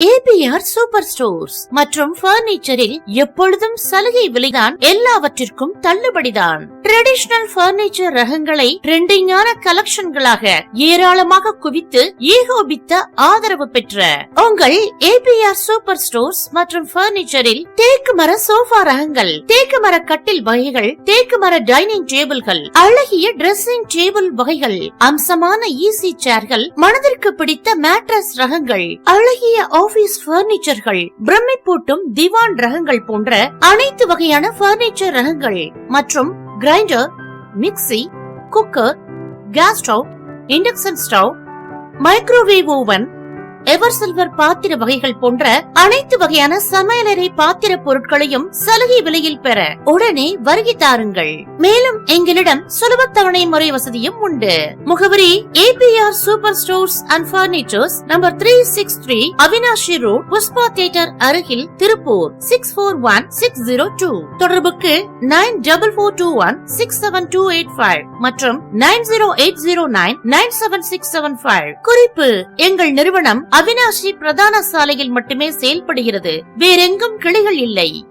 APR super stores மற்றும் பர்னிச்சரில் எப்பொழுதும் சலுகை விலைதான் எல்லாவற்றிற்கும் தள்ளுபடிதான். ட்ரெடிஷனல் பர்னிச்சர் ரகங்களை ட்ரெண்டிங்கான கலெக்ஷன்களாக ஏராளமாக குவித்து ஏகோபித்த ஆதரவு பெற்ற. உங்கள் ஏபிஆர் சூப்பர் ஸ்டோர்ஸ் மற்றும் பர்னிச்சரில் தேக்கு மர சோஃபா ரகங்கள் தேக்கு மர கட்டில் வகைகள் தேக்கு மர டைனிங் டேபிள்கள் அழகிய டிரெஸ்ஸிங் டேபிள் வகைகள் அம்சமான ஈசி சேர்கள் மனதிற்கு பிடித்த மேட்ரஸ் ரகங்கள் அழகிய ஆபீஸ் பர்னிச்சர்கள் பிரமிப்பூட்டும் திவான் ரகங்கள் போன்ற அனைத்து வகையான பர்னிச்சர் ரகங்கள் மற்றும் grinder mixie cooker gas stove induction stove microwave oven ever silver பாத்திர வகைகள் போன்ற அனைத்து வகையான சமையலறை பாத்திர பொருட்களையும் சலுகை விலையில் பெற உடனே வருகை தாருங்கள். மேலும் எங்களிடம் சுலப தவணை முறை வசதியும் உண்டு. முகவரி APR super stores and furnitures number three six three Avinashi road Pushpa theatre அருகில் Tiruppur six four one six zero two தொடர்புக்கு nine double four two one six seven two eight five மற்றும் nine zero eight zero nine nine seven six seven five குறிப்பு எங்கள் நிறுவனம் அவினாஷி பிரதான சாலையில் மட்டுமே செயல்படுகிறது. வேறெங்கும் கிளைகள் இல்லை.